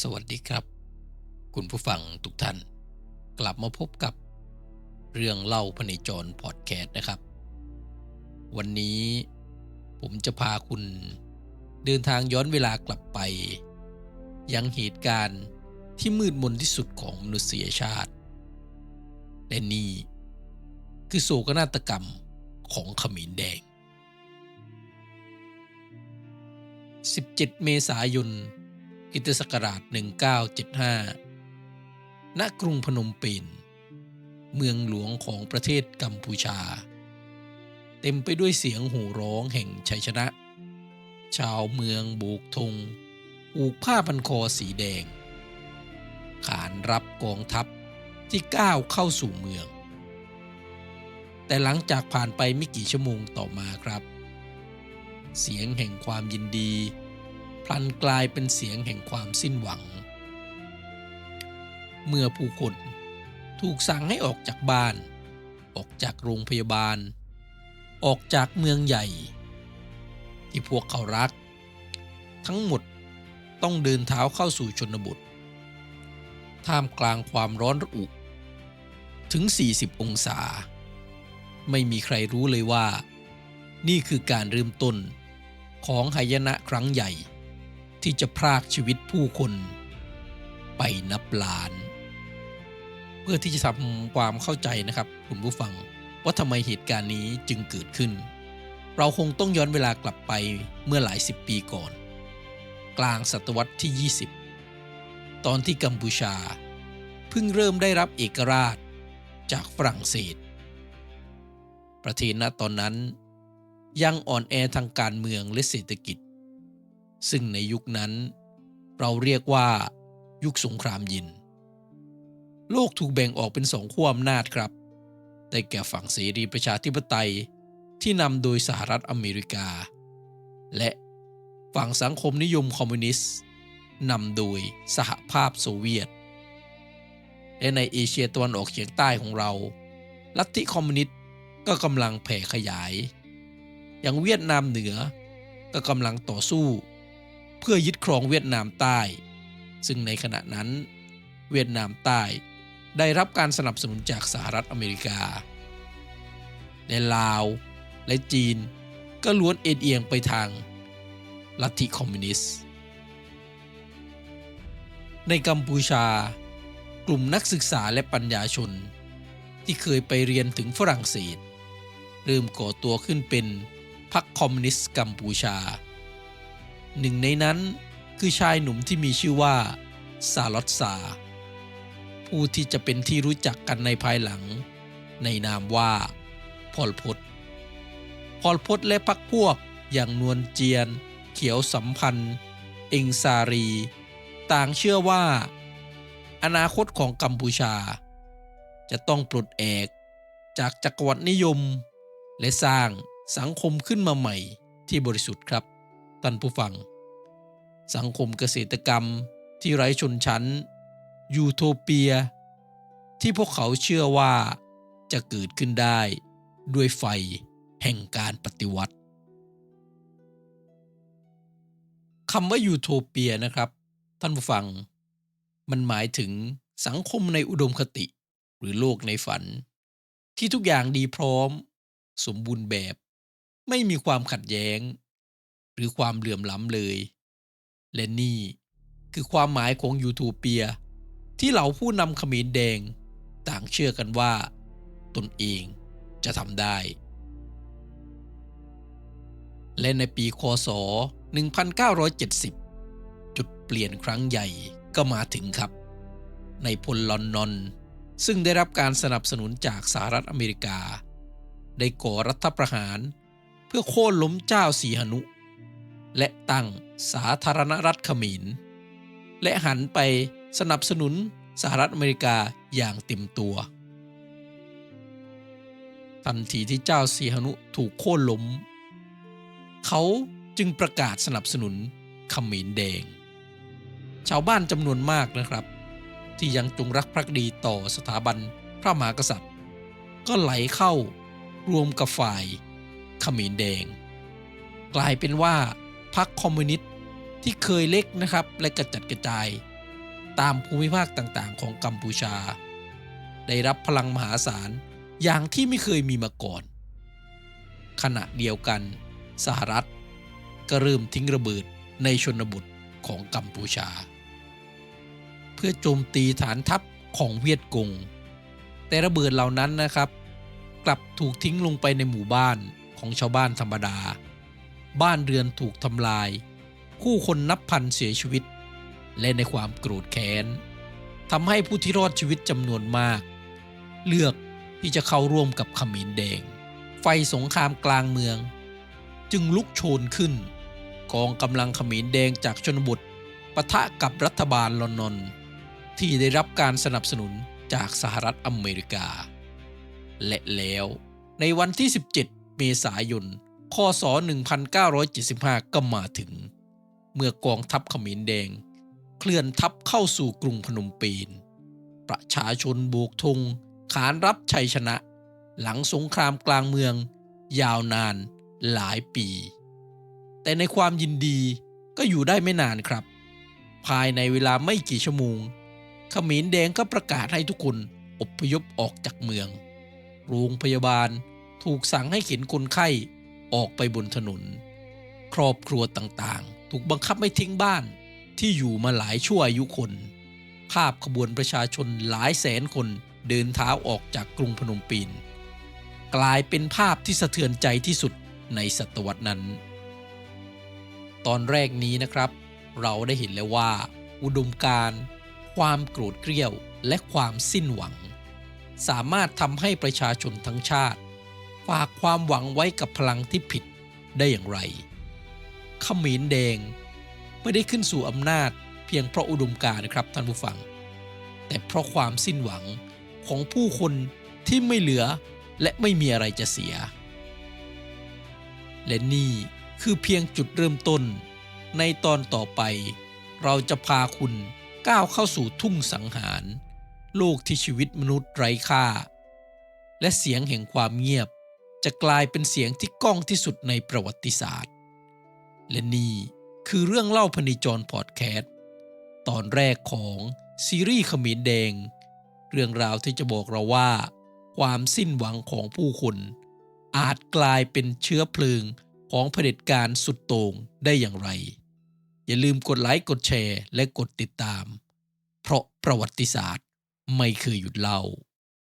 สวัสดีครับ คุณผู้ฟังทุกท่าน กลับมาพบกับเรื่องเล่าพเนจรพอดแคสต์นะครับ วันนี้ผมจะพาคุณเดินทางย้อนเวลากลับไป ยังเหตุการณ์ที่มืดมนที่สุดของมนุษยชาติ และนี่คือโศกนาฏกรรมของขมินแดง 17 เมษายน กิตศักราช 1975 ณ กรุงพนมเปญ เมืองหลวงของประเทศกัมพูชา เต็มไปด้วยเสียงหูร้องแห่งชัยชนะ ชาวเมืองบุกธงอูกผ้าพันคอสีแดง ขานรับกองทัพที่ก้าวเข้าสู่เมือง แต่หลังจากผ่านไปไม่กี่ชั่วโมงต่อมาครับ เสียงแห่งความยินดี พลันกลายเป็นเสียงแห่งความสิ้นหวัง เมื่อผู้คนถูกสั่งให้ออกจากบ้าน ออกจากโรงพยาบาล ออกจากเมืองใหญ่ ที่พวกเขารัก ทั้งหมดต้องเดินเท้าเข้าสู่ชนบท ท่ามกลางความร้อนระอุ ถึง 40 องศา ไม่มีใครรู้เลยว่า นี่คือการเริ่มต้นของหายนะครั้งใหญ่ ที่จะพรากชีวิตผู้คน ไปนับล้าน เพื่อที่จะทำความเข้าใจนะครับ คุณผู้ฟังว่าทำไมเหตุการณ์นี้จึงเกิดขึ้น เราคงต้องย้อนเวลากลับไปเมื่อหลายสิบปีก่อน กลางศตวรรษที่ 20 ตอนที่กัมพูชา เพิ่งเริ่มได้รับเอกราชจากฝรั่งเศส ประเทศณตอนนั้นยังอ่อนแอทางการเมืองและเศรษฐกิจ ซึ่งในยุคนั้น เราเรียกว่า ยุคสงครามย็นโลกถูกแบ่งออกเป็นสองขั้วอำนาจครับ ได้แก่ฝั่งเสรีประชาธิปไตยที่นำโดยสหรัฐอเมริกา และฝั่งสังคมนิยมคอมมิวนิสต์นำโดยสหภาพโซเวียต และในเอเชียตะวันออกเฉียงใต้ของเรา ลัทธิคอมมิวนิสต์ก็กำลังแผ่ขยาย อย่างเวียดนามเหนือก็กำลังต่อสู้ เพื่อยึดครองเวียดนามใต้ ซึ่งในขณะนั้น เวียดนามใต้ได้รับการสนับสนุนจากสหรัฐอเมริกาและลาวและจีนก็ล้วนเอ็นเอียงไปทางลัทธิคอมมิวนิสต์ ในกัมพูชา กลุ่มนักศึกษาและปัญญาชน ที่เคยไปเรียนถึงฝรั่งเศส เริ่มก่อตัวขึ้นเป็นพรรคคอมมิวนิสต์กัมพูชา หนึ่งในนั้นคือชายหนุ่มที่มีชื่อว่าซาลอตซา ผู้ที่จะเป็นที่รู้จักกันในภายหลัง ในนามว่าพอลพศพอลพศและพรรคพวกอย่างนวลเจียน เขียวสัมพันธ์ เองซารี ต่างเชื่อว่า อนาคตของกัมพูชา จะต้องปลดแอกจากจักรวรรดินิยม และสร้างสังคมขึ้นมาใหม่ที่บริสุทธิ์ครับ ท่านผู้ฟัง สังคมเกษตรกรรมที่ไร้ชนชั้น ยูโทเปีย ที่พวกเขาเชื่อว่าจะเกิดขึ้นได้ด้วยไฟแห่งการปฏิวัติคำว่ายูโทเปียนะครับ ท่านผู้ฟัง มันหมายถึงสังคมในอุดมคติ หรือโลกในฝัน ที่ทุกอย่างดีพร้อม สมบูรณ์แบบ ไม่มีความขัดแย้ง หรือความเหลื่อมล้ำเลย และนี่คือความหมายของยูโทเปีย ที่เหล่าผู้นำขมรแดง ต่างเชื่อกันว่า ตนเองจะทำได้ และในปีคศ 1970 จุดเปลี่ยนครั้งใหญ่ก็มาถึงครับ ในพลลอนนอน ซึ่งได้รับการสนับสนุนจากสหรัฐอเมริกา ได้ก่อรัฐประหาร เพื่อโค่นล้มเจ้าสีหนุ และตั้งสาธารณรัฐเขมร และหันไปสนับสนุนสหรัฐอเมริกาอย่างเต็มตัว ทันทีที่เจ้าสีหนุถูกโค่นล้ม เขาจึงประกาศสนับสนุนเขมรแดง ชาวบ้านจำนวนมากนะครับ ที่ยังจงรักภักดีต่อสถาบันพระมหากษัตริย์ ก็ไหลเข้ารวมกับฝ่ายเขมรแดง กลายเป็นว่า พรรคคอมมิวนิสต์ที่เคยเล็กนะครับและกระจัดกระจาย ตามภูมิภาคต่างๆ ของกัมพูชา ได้รับพลังมหาศาลอย่างที่ไม่เคยมีมาก่อน ขณะเดียวกัน สหรัฐก็เริ่มทิ้งระเบิดในชนบทของกัมพูชา เพื่อโจมตีฐานทัพของเวียดกง แต่ระเบิดเหล่านั้นนะครับ กลับถูกทิ้งลงไปในหมู่บ้านของชาวบ้านธรรมดา บ้านเรือนถูกทำลาย ผู้คนนับพันเสียชีวิต และในความโกรธแค้นทำให้ผู้ที่รอดชีวิตจำนวนมาก เลือกที่จะเข้าร่วมกับขมิ้นแดง ไฟสงครามกลางเมือง จึงลุกโชนขึ้น กองกำลังขมิ้นแดงจากชนบทปะทะกับรัฐบาลลอนนอนที่ได้รับการสนับสนุนจากสหรัฐอเมริกา และแล้วในวันที่ 17 เมษายน คศ 1975 ก็มาถึง เมื่อกองทัพขมิ้นแดง เคลื่อนทัพเข้าสู่กรุงพนมเปญประชาชนโบกธงขานรับชัยชนะ หลังสงครามกลางเมือง ยาวนานหลายปี แต่ในความยินดีก็อยู่ได้ไม่นานครับ ภายในเวลาไม่กี่ชั่วโมงขมิ้นแดงก็ประกาศให้ทุกคนอพยพออกจากเมือง โรงพยาบาลถูกสั่งให้เข็นคนไข้ ออกไปบนถนน ครอบครัวต่างๆ ถูกบังคับไม่ทิ้งบ้านที่อยู่มาหลายชั่วอายุคน ภาพขบวนประชาชนหลายแสนคนเดินเท้าออกจากกรุงพนมเปญกลายเป็นภาพที่สะเทือนใจที่สุดในศตวรรษนั้น ตอนแรกนี้นะครับ เราได้เห็นแล้วว่า อุดมการความโกรธเกรี้ยวและความสิ้นหวัง สามารถทำให้ประชาชนทั้งชาติ ฝากความหวังไว้กับพลังที่ผิดได้อย่างไรขมิ้นแดงไม่ได้ขึ้นสู่อำนาจเพียงเพราะอุดมการณ์นะครับท่านผู้ฟัง แต่เพราะความสิ้นหวังของผู้คนที่ไม่เหลือและไม่มีอะไรจะเสีย และนี่คือเพียงจุดเริ่มต้น ในตอนต่อไป เราจะพาคุณก้าวเข้าสู่ทุ่งสังหาร โลกที่ชีวิตมนุษย์ไร้ค่า และเสียงแห่งความเงียบ จะกลายเป็นเสียงที่ก้องที่สุดในประวัติศาสตร์ และนี่คือเรื่องเล่าพนิจรพอดแคสต์ตอนแรกของซีรีส์ขมิ้นแดง เรื่องราวที่จะบอกเราว่า ความสิ้นหวังของผู้คน อาจกลายเป็นเชื้อเพลิงของเผด็จการสุดโต่งได้อย่างไร อย่าลืมกดไลค์กดแชร์และกดติดตาม เพราะประวัติศาสตร์ไม่เคยหยุดเล่า